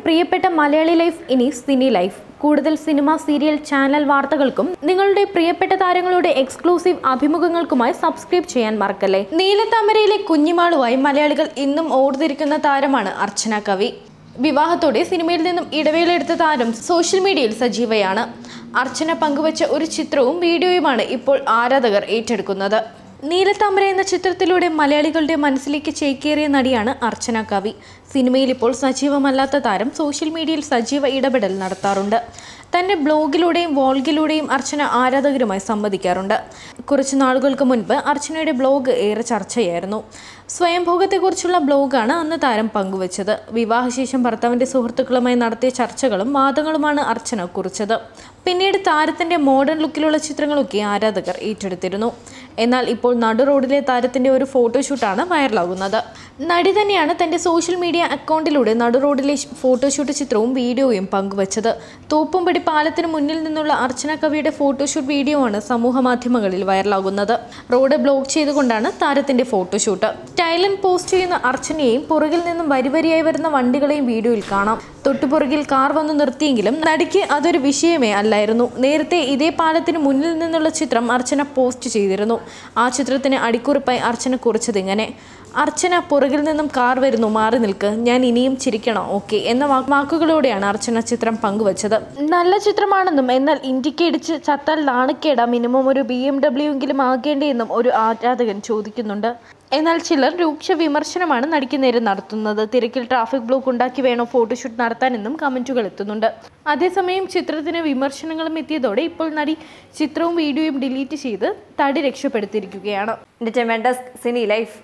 പ്രിയപ്പെട്ട മലയാളി ലൈഫ് ഇനി cine life. കൂടുതൽ സിനിമ സീരിയൽ ചാനൽ വാർത്തകൾക്കും നിങ്ങളുടെ പ്രിയപ്പെട്ട താരങ്ങളുടെ എക്സ്ക്ലൂസീവ് അഭിമുഖങ്ങൾക്കുമായി സബ്സ്ക്രൈബ് ചെയ്യാൻ മറക്കല്ലേ. നീലത്താമരയിലെ കുഞ്ഞിമാളുമായി മലയാളികൾ ഇന്നും ഓർത്തിരിക്കുന്ന താരമാണ് അർച്ചന കവി. വിവാഹത്തോടെ സിനിമയിൽ നിന്നും ഇടവേളയെടുത്ത താരം സോഷ്യൽ മീഡിയയിൽ സജീവയാണ്. അർച്ചന പങ്കുവച്ച ഒരു ചിത്രവും വീഡിയോയുമാണ് ഇപ്പോൾ ആരാധകർ ഏറ്റെടുക്കുന്നത്. നീലത്താമര എന്ന ചിത്രത്തിലൂടെ മലയാളികളുടെ മനസ്സിലേക്ക് ചേക്കേറിയ നടിയാണ് അർച്ചന കവി. സിനിമയിൽ ഇപ്പോൾ സജീവമല്ലാത്ത താരം സോഷ്യൽ മീഡിയയിൽ സജീവ ഇടപെടൽ നടത്താറുണ്ട്. തന്റെ ബ്ലോഗിലൂടെയും വോൾഗിലൂടെയും അർച്ചന ആരാധകരുമായി സംവദിക്കാറുണ്ട്. കുറച്ച് നാളുകൾക്ക് മുൻപ് അർച്ചനയുടെ ബ്ലോഗ് ഏറെ ചർച്ചയായിരുന്നു. സ്വയംഭോഗത്തെക്കുറിച്ചുള്ള ബ്ലോഗാണ് അന്ന് താരം പങ്കുവച്ചത്. വിവാഹശേഷം ഭർത്താവിന്റെ സുഹൃത്തുക്കളുമായി നടത്തിയ ചർച്ചകളും വാദങ്ങളുമാണ് അർച്ചന കുറിച്ചത്. പിന്നീട് താരത്തിന്റെ മോഡേൺ ലുക്കിലുള്ള ചിത്രങ്ങളൊക്കെ ആരാധകർ ഏറ്റെടുത്തിരുന്നു. എന്നാൽ ഇപ്പോൾ നടു റോഡിലെ താരത്തിന്റെ ഒരു ഫോട്ടോഷൂട്ടാണ് വൈറലാകുന്നത്. നടി തന്നെയാണ് തന്റെ സോഷ്യൽ മീഡിയ അക്കൗണ്ടിലൂടെ നടു റോഡിലെ ഫോട്ടോഷൂട്ട് ചിത്രവും വീഡിയോയും പങ്കുവച്ചത്. തോപ്പുംപടി പാലത്തിന് മുന്നിൽ നിന്നുള്ള അർച്ചന കവിയുടെ ഫോട്ടോഷൂട്ട് വീഡിയോ ആണ് സമൂഹ മാധ്യമങ്ങളിൽ വൈറലാകുന്നത്. റോഡ് ബ്ലോക്ക് ചെയ്തുകൊണ്ടാണ് താരത്തിന്റെ ഫോട്ടോഷൂട്ട്. സ്റ്റൈലൻ പോസ്റ്റ് ചെയ്യുന്ന അർച്ചനയെയും പുറകിൽ നിന്നും വരിവരിയായി വരുന്ന വണ്ടികളെയും വീഡിയോയിൽ കാണാം. തൊട്ടുപുറകിൽ കാർ വന്നു നിർത്തിയെങ്കിലും നടിക്ക് അതൊരു വിഷയമേ അല്ലായിരുന്നു. നേരത്തെ ഇതേ പാലത്തിന് മുന്നിൽ നിന്നുള്ള ചിത്രം അർച്ചന പോസ്റ്റ് ചെയ്തിരുന്നു. ആ ചിത്രത്തിന് അടിക്കുറിപ്പായി അർച്ചന കുറിച്ചത് ഇങ്ങനെ. അർച്ചന പുറകിൽ നിന്നും കാർ വരുന്നു മാറി നിൽക്ക്. ഞാൻ ഇനിയും ചിരിക്കണം ഓക്കെ എന്ന വാക്കുകളോടെയാണ് അർച്ചന ചിത്രം പങ്കുവച്ചത്. നല്ല ചിത്രമാണെന്നും എന്നാൽ ഇന്ത്യയ്ക്ക് ഇടിച്ച് ചത്താൽ നാണക്കേടാ മിനിമം ഒരു ബി എം ഡബ്ല്യു എങ്കിലും ആകേണ്ടതെന്നും ഒരു ആരാധകൻ ചോദിക്കുന്നുണ്ട്. എന്നാൽ ചിലർ രൂക്ഷ വിമർശനമാണ് നടിക്ക് നേരെ നടത്തുന്നത്. തിരക്കിൽ ട്രാഫിക് ബ്ലോക്ക് ഉണ്ടാക്കി വേണോ ഫോട്ടോഷൂട്ട് നടത്താനെന്നും കമന്റുകൾ എത്തുന്നുണ്ട്. അതേസമയം ചിത്രത്തിന് വിമർശനങ്ങളും എത്തിയതോടെ ഇപ്പോൾ നടി ചിത്രവും വീഡിയോയും ഡിലീറ്റ് ചെയ്ത് തടി രക്ഷപ്പെടുത്തിയിരിക്കുകയാണ്. സിനി ലൈഫ്.